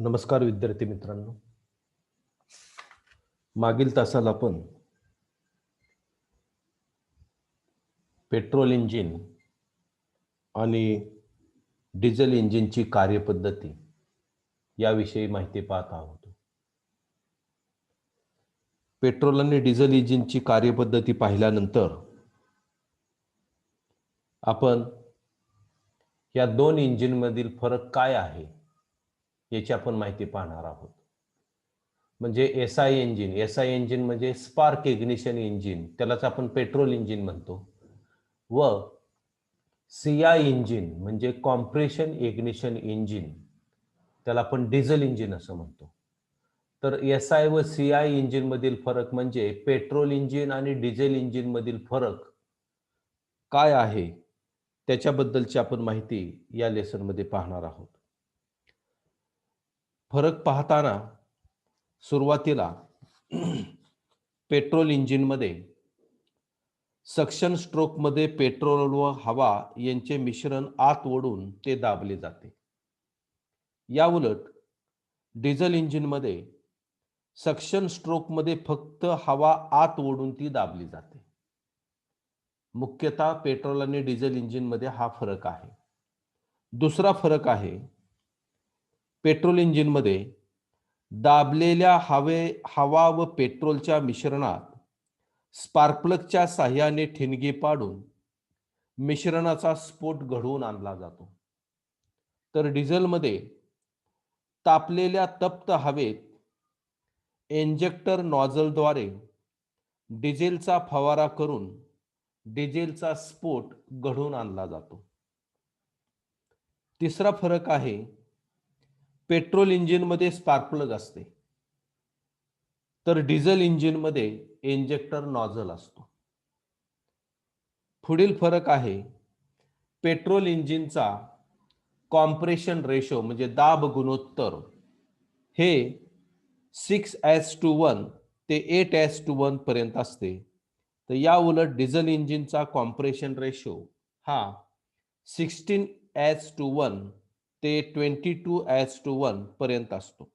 नमस्कार विद्यार्थी मित्रांनो. मागील तासाला आपण पेट्रोल इंजिन आणि डिझेल इंजिनची कार्यपद्धती याविषयी माहिती पाहत आहोत. पेट्रोल आणि डिझेल इंजिनची कार्यपद्धती पाहिल्यानंतर आपण या दोन इंजिनमधील फरक काय आहे? याची आपण माहिती पाहणार आहोत. म्हणजे S I engine S I engine म्हणजे स्पार्क इग्निशन इंजिन त्यालाच आपण पेट्रोल इंजिन म्हणतो. व सी आय इंजिन म्हणजे कॉम्प्रेशन इग्निशन इंजिन त्याला आपण डिझेल इंजिन असं म्हणतो. तर एस आय व सी आय इंजिन मधील फरक म्हणजे पेट्रोल इंजिन आणि डिझेल इंजिन मधील फरक काय आहे त्याच्याबद्दलची आपण माहिती या लेसनमध्ये पाहणार आहोत. फरक पाहताना सुरुवातीला पेट्रोल इंजिनमध्ये सक्शन स्ट्रोकमध्ये पेट्रोल व हवा यांचे मिश्रण आत ओढून ते दाबले जाते. या उलट डिझेल इंजिनमध्ये सक्शन स्ट्रोकमध्ये फक्त हवा आत ओढून ती दाबली जाते. मुख्यतः पेट्रोल आणि डिझेल इंजिनमध्ये हा फरक आहे. दुसरा फरक आहे पेट्रोल इंजिनमध्ये दाबलेल्या हवे हवा व पेट्रोलच्या मिश्रणात स्पार्कप्लगच्या साह्याने ठिणगी पाडून मिश्रणाचा स्फोट घडवून आणला जातो. तर डिझेलमध्ये तापलेल्या तप्त हवेत इंजेक्टर नॉझलद्वारे डिझेलचा फवारा करून डिझेलचा स्फोट घडवून आणला जातो. तिसरा फरक आहे पेट्रोल इंजिनमध्ये स्पार्कप्लग असते. तर डिझेल इंजिनमध्ये इंजेक्टर नॉझल असतो. पुढील फरक आहे पेट्रोल इंजिनचा कॉम्प्रेशन रेशो म्हणजे दाब गुणोत्तर हे सिक्स एस टू वन ते एट एस टू वन पर्यंत असते. तर या उलट डिझेल इंजिनचा कॉम्प्रेशन रेशो हा सिक्स्टीन एस टू वन ते twenty two is to one पर्यंत असतो.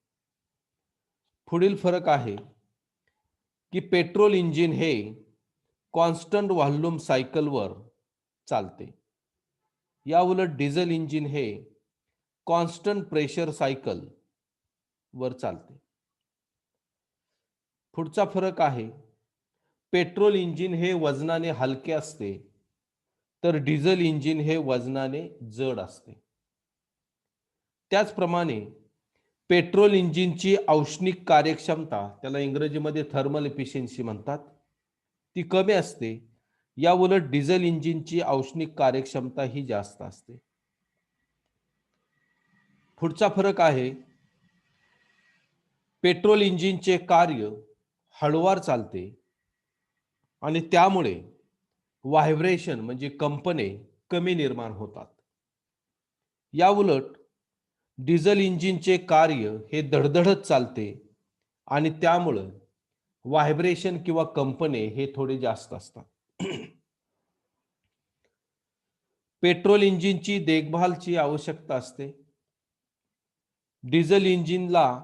पुढील फरक आहे की पेट्रोल इंजिन हे कॉन्स्टंट व्हॉल्यूम सायकलवर चालते. या उलट डिझेल इंजिन हे कॉन्स्टंट प्रेशर सायकल वर चालते. पुढचा फरक आहे पेट्रोल इंजिन हे वजनाने हलके असते तर डिझेल इंजिन हे वजनाने जड असते. त्याचप्रमाणे पेट्रोल इंजिनची औष्णिक कार्यक्षमता त्याला इंग्रजीमध्ये थर्मल एफिशियन्सी म्हणतात ती कमी असते. या उलट डिझेल इंजिनची औष्णिक कार्यक्षमता ही जास्त असते. पुढचा फरक आहे पेट्रोल इंजिनचे कार्य हळुवार चालते आणि त्यामुळे व्हायब्रेशन म्हणजे कंपने कमी निर्माण होतात. या उलट डिझेल इंजिनचे कार्य हे धडधडत चालते आणि त्यामुळं व्हायब्रेशन किंवा कंपने हे थोडे जास्त असतात. पेट्रोल इंजिनची देखभालची आवश्यकता असते. डिझेल इंजिनला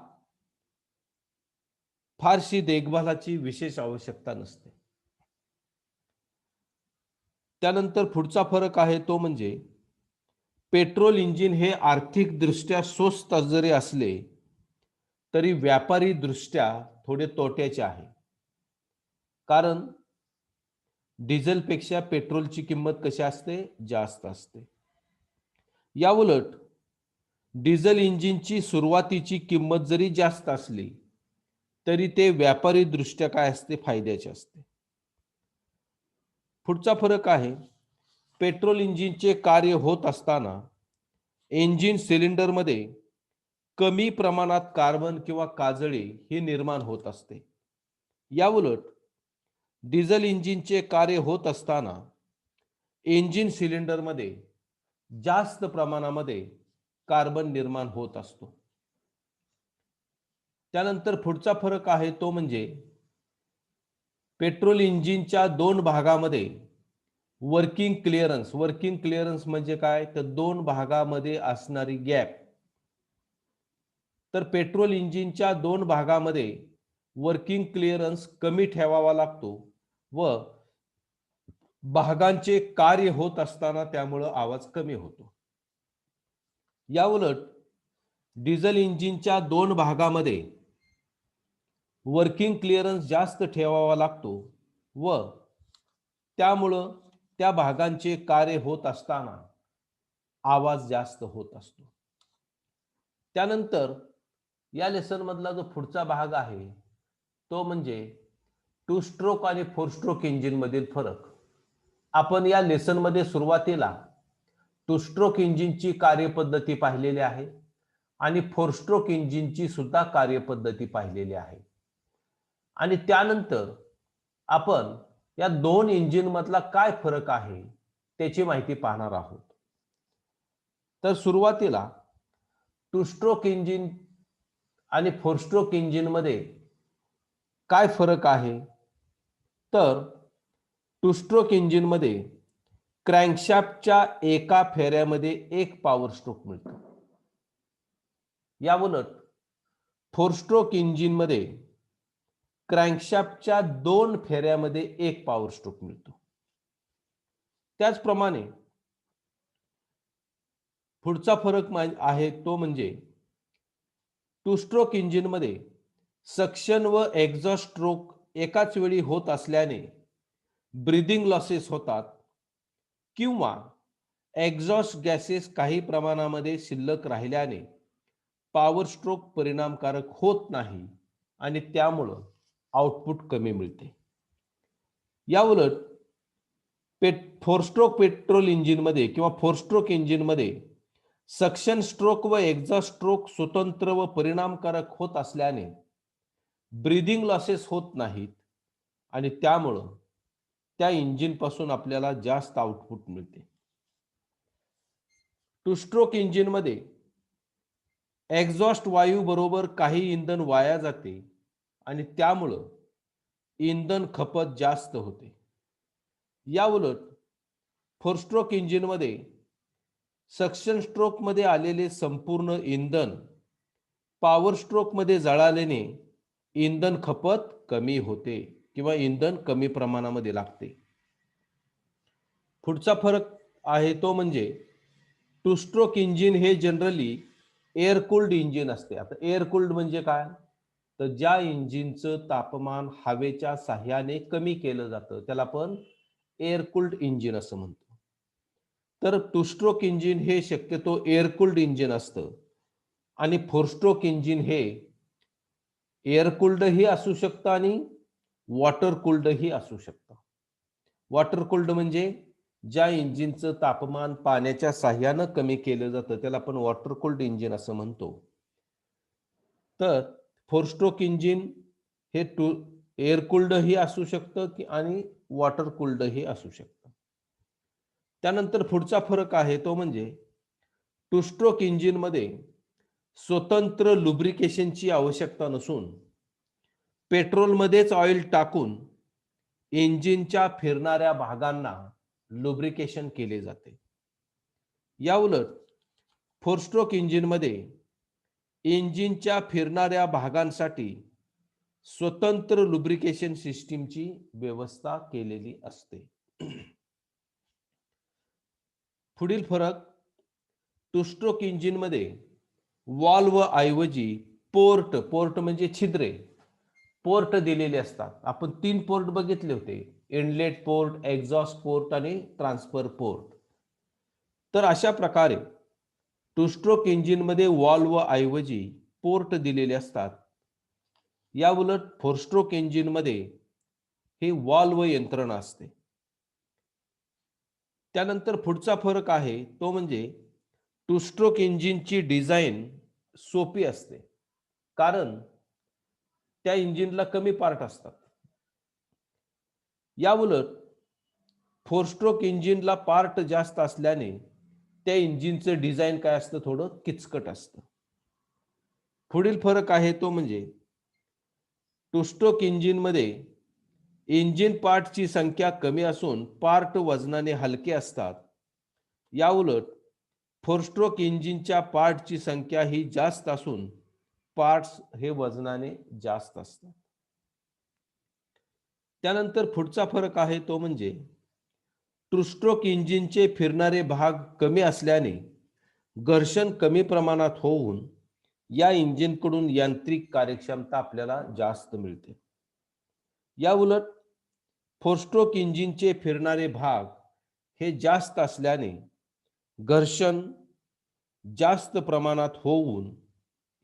फारशी देखभालाची विशेष आवश्यकता नसते. त्यानंतर पुढचा फरक आहे तो म्हणजे पेट्रोल इंजिन हे आर्थिकदृष्ट्या स्वस्त जरी असले तरी व्यापारी दृष्ट्या थोडे तोट्याचे आहे. कारण डिझेलपेक्षा पेट्रोलची किंमत कशी असते? जास्त असते. या उलट डिझेल इंजिनची सुरुवातीची किंमत जरी जास्त असली तरी ते व्यापारी दृष्ट्या काय असते? फायद्याचे असते. पुढचा फरक आहे पेट्रोल इंजिनचे कार्य होत असताना इंजिन सिलेंडरमध्ये कमी प्रमाणात कार्बन किंवा काजळी ही निर्माण होत असते. याउलट डिझेल इंजिनचे कार्य होत असताना इंजिन सिलेंडरमध्ये जास्त प्रमाणामध्ये कार्बन निर्माण होत असतो. त्यानंतर पुढचा फरक आहे तो म्हणजे पेट्रोल इंजिनच्या दोन भागामध्ये वर्किंग क्लिअरन्स वर्किंग क्लिअरन्स म्हणजे काय? तर दोन भागामध्ये असणारी गॅप तर पेट्रोल इंजिनच्या दोन भागामध्ये वर्किंग क्लिअरन्स कमी ठेवावा लागतो व भागांचे कार्य होत असताना त्यामुळं आवाज कमी होतो. या उलट डिझेल इंजिनच्या दोन भागामध्ये वर्किंग क्लिअरन्स जास्त ठेवावा लागतो व त्यामुळं त्या भागांचे कार्य होत असताना आवाज जास्त होत असतो. त्यानंतर या लेसन मधला जो पुढचा भाग आहे तो म्हणजे टू स्ट्रोक आणि फोर स्ट्रोक इंजिन मधील फरक. आपण या लेसनमध्ये सुरुवातीला टू स्ट्रोक इंजिनची कार्यपद्धती पाहिलेली आहे आणि फोर स्ट्रोक इंजिनची सुद्धा कार्यपद्धती पाहिलेली आहे. आणि त्यानंतर आपण या दोन इंजिन मधला काय फरक आहे त्याची माहिती पाहणार आहोत. तर सुरुवातीला टू स्ट्रोक इंजिन आणि फोर स्ट्रोक इंजिनमध्ये काय फरक आहे? तर टू स्ट्रोक इंजिनमध्ये क्रँकशाफ्टच्या एका फेऱ्यामध्ये एक पॉवर स्ट्रोक मिळतो. याउलट फोर स्ट्रोक इंजिनमध्ये क्रँकशाफ्टच्या दोन फेऱ्यामध्ये एक पॉवर स्ट्रोक मिळतो. त्याचप्रमाणे पुढचा फरक आहे तो म्हणजे टू स्ट्रोक इंजिनमध्ये सक्शन व एक्झॉस्ट स्ट्रोक एकाच वेळी होत असल्याने ब्रिदिंग लॉसेस होतात किंवा एक्झॉस्ट गॅसेस काही प्रमाणामध्ये शिल्लक राहिल्याने पॉवर स्ट्रोक परिणामकारक होत नाही आणि त्यामुळं आउटपुट कमी मिळते. याउलट पेट फोर स्ट्रोक पेट्रोल इंजिनमध्ये किंवा फोर स्ट्रोक इंजिनमध्ये सक्शन स्ट्रोक व एक्झॉस्ट स्ट्रोक स्वतंत्र व परिणामकारक होत असल्याने ब्रिदिंग लॉसेस होत नाहीत आणि त्यामुळं त्या इंजिनपासून आपल्याला जास्त आउटपुट मिळते. टू स्ट्रोक इंजिनमध्ये एक्झॉस्ट वायू बरोबर काही इंधन वाया जाते. आणि त्यामुळं इंधन खपत जास्त होते. या उलट फोर स्ट्रोक इंजिनमध्ये सक्शन स्ट्रोकमध्ये आलेले संपूर्ण इंधन पॉवर स्ट्रोकमध्ये जळाल्याने इंधन खपत कमी होते किंवा इंधन कमी प्रमाणामध्ये लागते. पुढचा फरक आहे तो म्हणजे टू स्ट्रोक इंजिन हे जनरली एअर कुल्ड इंजिन असते. आता एअर कुल्ड म्हणजे काय? तर ज्या इंजिनचं तापमान हवेच्या साह्याने कमी केलं जातं त्याला आपण एअरकुल्ड इंजिन असं म्हणतो. तर टू स्ट्रोक इंजिन हे शक्यतो एअरकुल्ड इंजिन असतं. आणि फोर स्ट्रोक इंजिन हे एअरकुल्डही असू शकतं आणि वॉटर कुल्डही असू शकतं. वॉटर कुल्ड म्हणजे ज्या इंजिनचं तापमान पाण्याच्या साह्यानं कमी केलं जातं त्याला आपण वॉटर कुल्ड इंजिन असं म्हणतो. तर फोर स्ट्रोक इंजिन हे टू एअर कुल्डही असू शकतं की आणि वॉटर कुल्डही असू शकतं. त्यानंतर पुढचा फरक आहे तो म्हणजे टू स्ट्रोक इंजिनमध्ये स्वतंत्र लुब्रिकेशनची आवश्यकता नसून पेट्रोलमध्येच ऑइल टाकून इंजिनच्या फिरणाऱ्या भागांना लुब्रिकेशन केले जाते. याउलट फोर स्ट्रोक इंजिनमध्ये इंजिनच्या फिरणाऱ्या भागांसाठी स्वतंत्र लुब्रिकेशन सिस्टीमची व्यवस्था केलेली असते. पुढील फरक टू स्ट्रोक इंजिनमध्ये वॉल्व ऐवजी पोर्ट पोर्ट म्हणजे छिद्रे पोर्ट दिलेले असतात. आपण तीन पोर्ट बघितले होते इनलेट पोर्ट एक्झॉस्ट पोर्ट आणि ट्रान्सफर पोर्ट तर अशा प्रकारे टू स्ट्रोक इंजिनमध्ये वॉल्व ऐवजी पोर्ट दिलेले असतात. या उलट फोर स्ट्रोक इंजिनमध्ये हे वॉल्व यंत्रणा असते. त्यानंतर पुढचा फरक आहे तो म्हणजे टू स्ट्रोक इंजिनची डिझाईन सोपी असते. कारण त्या इंजिनला कमी पार्ट असतात. या उलट फोर स्ट्रोक इंजिनला पार्ट जास्त असल्याने त्या इंजिनचं डिझाईन काय असतं थोडं? किचकट असतं. पुढील फरक आहे तो म्हणजे टू स्ट्रोक इंजिनमध्ये इंजिन पार्टची संख्या कमी असून पार्ट वजनाने हलके असतात. याउलट फोर स्ट्रोक इंजिनच्या पार्टची संख्या ही जास्त असून पार्ट्स हे वजनाने जास्त असतात. त्यानंतर पुढचा फरक आहे तो म्हणजे टू स्ट्रोक इंजिनचे फिरणारे भाग कमी असल्याने घर्षण कमी प्रमाणात होऊन या इंजिनकडून यांत्रिक कार्यक्षमता आपल्याला जास्त मिळते. या उलट फोरस्ट्रोक इंजिनचे फिरणारे भाग हे जास्त असल्याने घर्षण जास्त प्रमाणात होऊन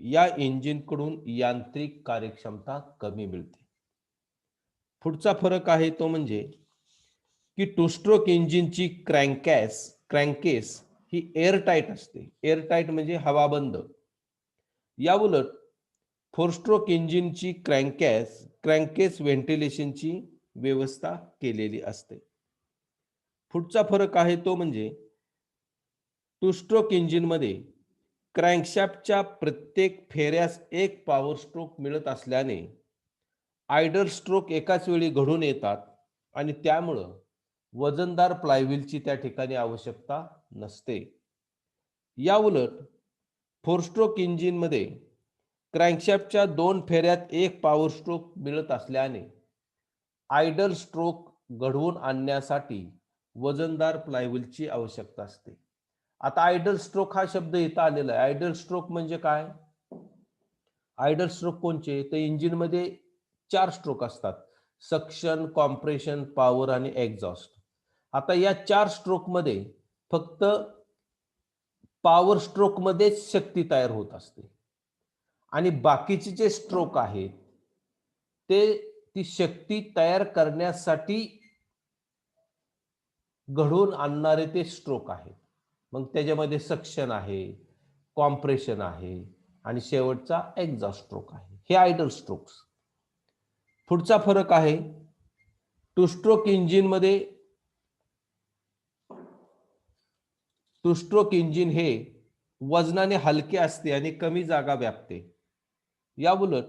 या इंजिनकडून यांत्रिक कार्यक्षमता कमी मिळते. पुढचा फरक आहे तो म्हणजे की टू स्ट्रोक इंजिनची क्रँकॅस क्रँकेस ही एअरटाईट असते. एअरटाईट म्हणजे हवाबंद या उलट फोर स्ट्रोक इंजिनची क्रँकॅस क्रँकेस व्हेंटिलेशनची व्यवस्था केलेली असते. पुढचा फरक आहे तो म्हणजे टू स्ट्रोक इंजिनमध्ये क्रँकशॅपच्या प्रत्येक फेऱ्यास एक पॉवर स्ट्रोक मिळत असल्याने आयडल स्ट्रोक एकाच वेळी घडून येतात आणि त्यामुळं वजनदार प्लायव्हीलची त्या ठिकाणी आवश्यकता नसते. या उलट फोर स्ट्रोक इंजिनमध्ये क्रँकशॅफ्टच्या दोन फेऱ्यात एक पॉवर स्ट्रोक मिळत असल्याने आयडल स्ट्रोक घडवून आणण्यासाठी वजनदार प्लायव्हीलची आवश्यकता असते. आता आयडल स्ट्रोक हा शब्द इथं आलेला आहे. आयडल स्ट्रोक म्हणजे काय? आयडल स्ट्रोक कोणचे? तर इंजिनमध्ये चार स्ट्रोक असतात. सक्शन कॉम्प्रेशन पॉवर आणि एक्झॉस्ट आता या चार स्ट्रोकमध्ये फक्त पॉवर स्ट्रोकमध्येच शक्ती तयार होत असते. आणि बाकीचे जे स्ट्रोक आहेत ते ती शक्ती तयार करण्यासाठी घडवून आणणारे ते स्ट्रोक आहेत. मग त्याच्यामध्ये सक्शन आहे कॉम्प्रेशन आहे आणि शेवटचा एक्झॉस्ट स्ट्रोक आहे. हे आयडल स्ट्रोक्स पुढचा फरक आहे टू स्ट्रोक इंजिनमध्ये टू स्ट्रोक इंजिन हे वजनाने हलके असते आणि कमी जागा व्यापते. या उलट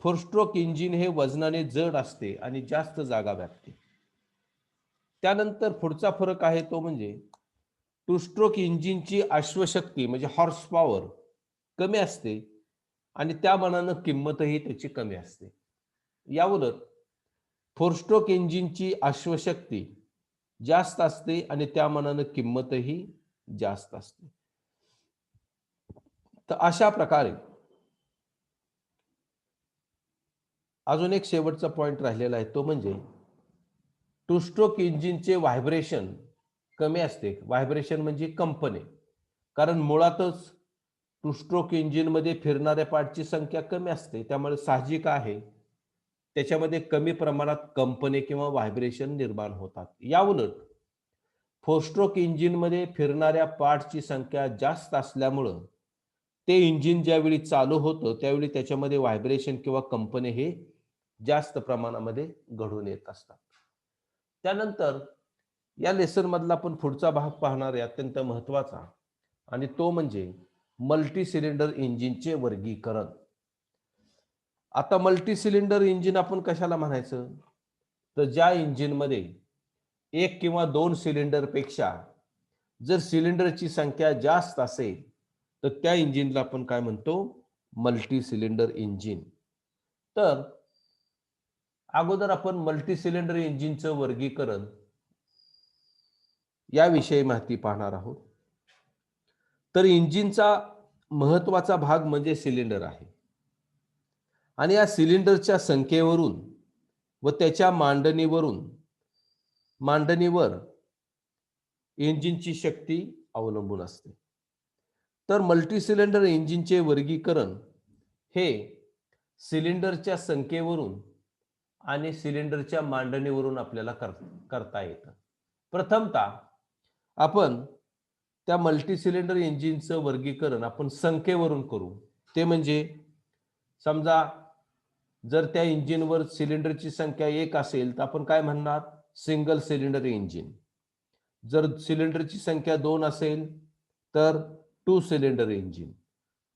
फोरस्ट्रोक इंजिन हे वजनाने जड असते आणि जास्त जागा व्यापते. त्यानंतर पुढचा फरक आहे तो म्हणजे टू स्ट्रोक इंजिनची अश्वशक्ती म्हणजे हॉर्स पॉवर कमी असते आणि त्या मनानं किंमतही त्याची कमी असते. या उलट फोर स्ट्रोक इंजिनची अश्वशक्ती जास्त असते आणि त्या मनानं किंमतही जास्त असते. तर अशा प्रकारे अजून एक शेवटचा पॉइंट राहिलेला आहे तो म्हणजे टू स्ट्रोक इंजिनचे व्हायब्रेशन कमी असते. व्हायब्रेशन म्हणजे कंपने. कारण मुळातच टू स्ट्रोक इंजिनमध्ये फिरणाऱ्या पार्टची संख्या कमी असते. त्यामुळे साहजिक आहे त्याच्यामध्ये कमी प्रमाणात कंपने किंवा व्हायब्रेशन निर्माण होतात. या उलट इंजिनमध्ये फिरणाऱ्या पार्टची संख्या जास्त असल्यामुळं ते इंजिन ज्यावेळी चालू होतं त्यावेळी त्याच्यामध्ये व्हायब्रेशन किंवा कंपने हे जास्त प्रमाणामध्ये घडून येत असतात. त्यानंतर या लेसनमधला आपण पुढचा भाग पाहणार आहे अत्यंत महत्त्वाचा. आणि तो म्हणजे मल्टी सिलेंडर इंजिनचे वर्गीकरण. आता मल्टी सिलेंडर इंजिन आपण कशाला म्हणायचं? तर ज्या इंजिनमध्ये एक किंवा दोन सिलेंडरपेक्षा जर सिलेंडरची संख्या जास्त असेल तर त्या इंजिनला आपण काय म्हणतो? मल्टी सिलेंडर इंजिन तर अगोदर आपण मल्टी सिलेंडर इंजिनचं वर्गीकरण याविषयी माहिती पाहणार आहोत. तर इंजिनचा महत्त्वाचा भाग म्हणजे सिलेंडर आहे. आणि या सिलेंडरच्या संख्येवरून व त्याच्या मांडणीवरून मांडणीवर इंजिनची शक्ती अवलंबून असते. तर मल्टी सिलेंडर इंजिनचे वर्गीकरण हे सिलेंडरच्या संख्येवरून आणि सिलेंडरच्या मांडणीवरून आपल्याला कर करता येतं. प्रथमतः आपण त्या मल्टी सिलेंडर इंजिनचं वर्गीकरण आपण संख्येवरून करू. ते म्हणजे समजा जर त्या इंजिनवर सिलेंडरची संख्या एक असेल तर आपण काय म्हणणार? Single cylinder engine. जर सिलेंडरची संख्या दोन असेल तर टू सिलेंडर इंजिन.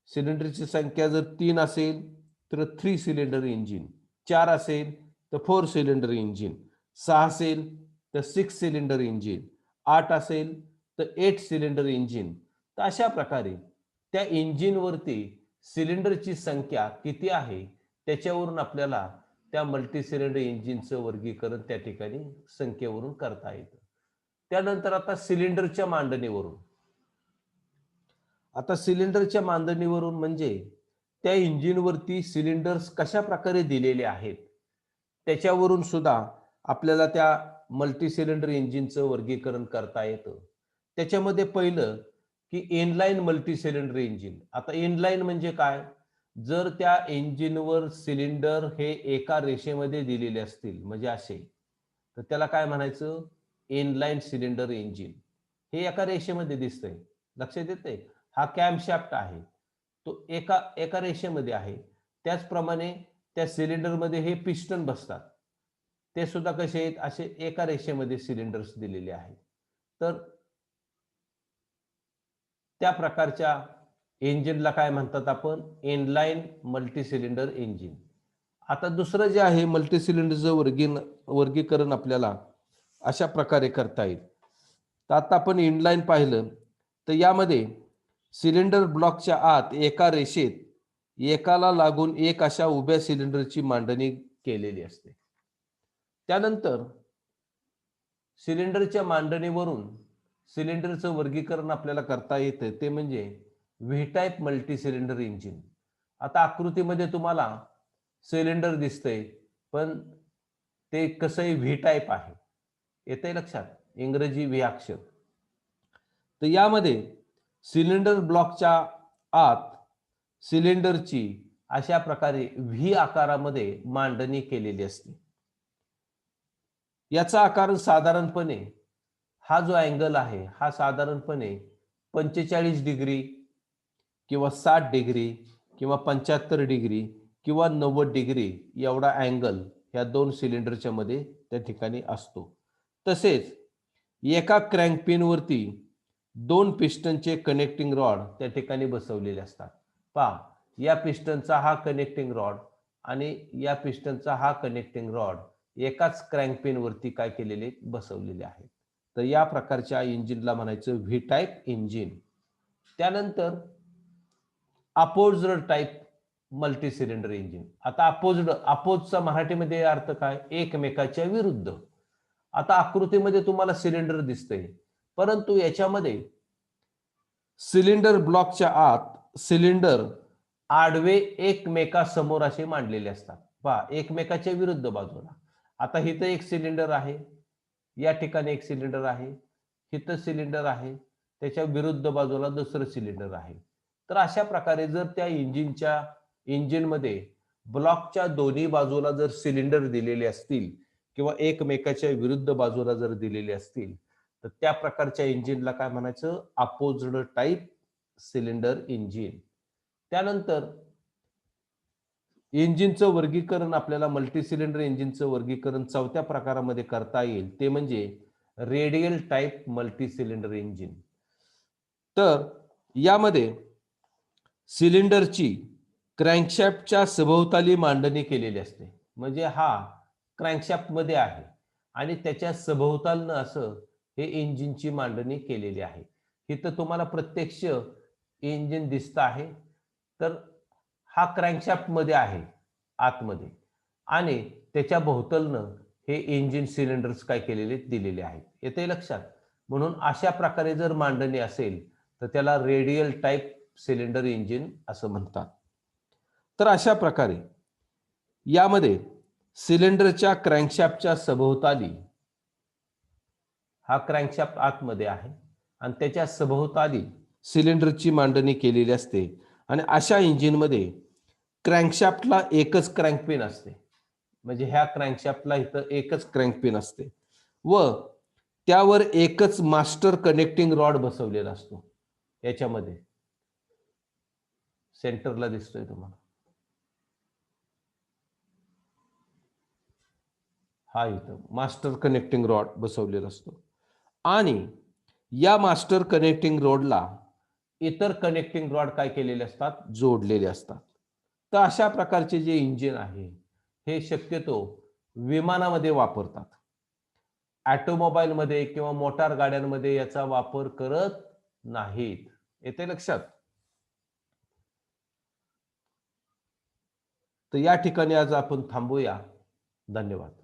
सिलेंडरची संख्या जर तीन असेल तर थ्री सिलेंडर इंजिन. चार असेल तर फोर सिलेंडर इंजिन. सहा असेल तर सिक्स सिलेंडर इंजिन. आठ असेल तर एट सिलेंडर इंजिन. तर अशा प्रकारे त्या इंजिनवरती सिलेंडरची संख्या किती आहे? त्याच्यावरून आपल्याला त्या मल्टी सिलेंडर इंजिनचं वर्गीकरण त्या ठिकाणी संख्येवरून करता येतं. त्यानंतर आता सिलेंडरच्या मांडणीवरून. आता सिलेंडरच्या मांडणीवरून म्हणजे त्या इंजिनवरती सिलेंडर्स कशा प्रकारे दिलेले आहेत त्याच्यावरून सुद्धा आपल्याला त्या मल्टी सिलेंडर इंजिनचं वर्गीकरण करता येतं. त्याच्यामध्ये पहिलं की एनलाईन मल्टी सिलेंडर इंजिन आता एनलाईन म्हणजे काय? जर त्या इंजिनवर सिलेंडर हे एका रेषेमध्ये दिलेले असतील म्हणजे असे तर त्याला काय म्हणायचं? इनलाईन सिलेंडर इंजिन हे एका रेषेमध्ये दिसतंय. लक्षात येते हा कॅम्पशाफ्ट आहे. तो एका एका रेषेमध्ये आहे. त्याचप्रमाणे त्या सिलेंडरमध्ये हे पिस्टन बसतात. ते सुद्धा कसे आहेत? असे एका रेषेमध्ये सिलेंडर्स दिलेले आहेत. तर त्या प्रकारच्या इंजिनला काय म्हणतात आपण? इनलाईन मल्टी सिलेंडर इंजिन आता दुसरं जे आहे मल्टी सिलेंडरचं वर्गी वर्गीकरण आपल्याला अशा प्रकारे करता येईल. तर आता आपण इनलाईन पाहिलं तर यामध्ये सिलेंडर ब्लॉकच्या आत एका रेषेत एकाला लागून एक अशा उभ्या सिलेंडरची मांडणी केलेली असते. त्यानंतर सिलेंडरच्या मांडणीवरून सिलेंडरचं वर्गीकरण आपल्याला करता येतं. ते म्हणजे V type multi cylinder engine. आता आकृतीमध्ये तुम्हाला सिलेंडर दिसतंय पण ते कसंही व्ही टाईप आहे. येतंय लक्षात? इंग्रजी व्ही अक्षर तर यामध्ये सिलेंडर ब्लॉकच्या आत सिलेंडरची अशा प्रकारे व्ही आकारामध्ये मांडणी केलेली असते. याचा आकार साधारणपणे हा जो अँगल आहे हा साधारणपणे पंचेचाळीस डिग्री किंवा साठ डिग्री किंवा पंच्याहत्तर डिग्री किंवा नव्वद डिग्री एवढा अँगल ह्या दोन सिलेंडरच्या मध्ये त्या ठिकाणी असतो. तसेच एका क्रँक पिनवरती दोन पिस्टनचे कनेक्टिंग रॉड त्या ठिकाणी बसवलेले असतात. पहा या पिस्टनचा हा कनेक्टिंग रॉड आणि या पिस्टनचा हा कनेक्टिंग रॉड एकाच क्रँक पिनवरती काय केलेले? बसवलेले आहेत. तर या प्रकारच्या इंजिनला म्हणायचं व्ही टाईप इंजिन त्यानंतर opposed type multi cylinder engine. आता अपोजड अपोजचा मराठीमध्ये अर्थ काय? एकमेकाच्या विरुद्ध. आता आकृतीमध्ये तुम्हाला सिलेंडर दिसतंय. परंतु याच्यामध्ये सिलेंडर ब्लॉकच्या आत सिलेंडर आडवे एकमेकासमोर असे मांडलेले असतात. पहा एकमेकाच्या विरुद्ध बाजूला. आता इथं एक सिलेंडर आहे. या ठिकाणी एक सिलेंडर आहे. हिथं सिलेंडर आहे. त्याच्या विरुद्ध बाजूला दुसरं सिलेंडर आहे. तर अशा प्रकारे जर त्या इंजिनच्या इंजिनमध्ये ब्लॉकच्या दोन्ही बाजूला जर सिलेंडर दिलेले असतील किंवा एकमेकाच्या विरुद्ध बाजूला जर दिलेले असतील तर त्या प्रकारच्या इंजिनला काय म्हणायचं? Opposed type cylinder engine. त्यानंतर इंजिनचं वर्गीकरण आपल्याला मल्टी सिलेंडर इंजिनचं वर्गीकरण चौथ्या प्रकारामध्ये करता येईल. ते म्हणजे radial type multi cylinder engine. तर यामध्ये सिलेंडरची क्रँकशॅफ्टच्या सभोवताली मांडणी केलेली असते. म्हणजे हा क्रँकशॅपमध्ये आहे आणि त्याच्या सभोवतालनं असं हे इंजिनची मांडणी केलेली आहे. इथं तुम्हाला प्रत्यक्ष इंजिन दिसत आहे. तर हा क्रँकशॅफ्टमध्ये आहे आतमध्ये. आणि त्याच्या भोवतलनं हे इंजिन सिलेंडर्स काय केलेले दिलेले आहेत. येते लक्षात. म्हणून अशा प्रकारे जर मांडणी असेल तर त्याला रेडियल टाईप सिलेंडर इंजिन असं म्हणतात. तर अशा प्रकारे यामध्ये सिलेंडरच्या क्रँकशॅपच्या सभोवताली हा क्रँकशॅफ्ट आतमध्ये आहे आणि त्याच्या सभोवताली सिलेंडरची मांडणी केलेली असते आणि अशा इंजिनमध्ये क्रँकशॅप्टला एकच क्रँकपिन असते. म्हणजे ह्या क्रँकशॅफ्टला इथं एकच क्रँकपिन असते व त्यावर एकच मास्टर कनेक्टिंग रॉड बसवलेला असतो याच्यामध्ये. सेंटरला दिसतोय तुम्हाला. हा इथं मास्टर कनेक्टिंग रॉड बसवलेला असतो. आणि या मास्टर कनेक्टिंग रॉडला इतर कनेक्टिंग रॉड काय केलेले असतात? जोडलेले असतात. तर अशा प्रकारचे जे इंजिन आहे हे शक्यतो विमानामध्ये वापरतात. ॲटोमोबाईलमध्ये किंवा मोटार गाड्यांमध्ये याचा वापर करत नाहीत. येते लक्षात? तर या ठिकाणी आज आपण थांबूया. धन्यवाद.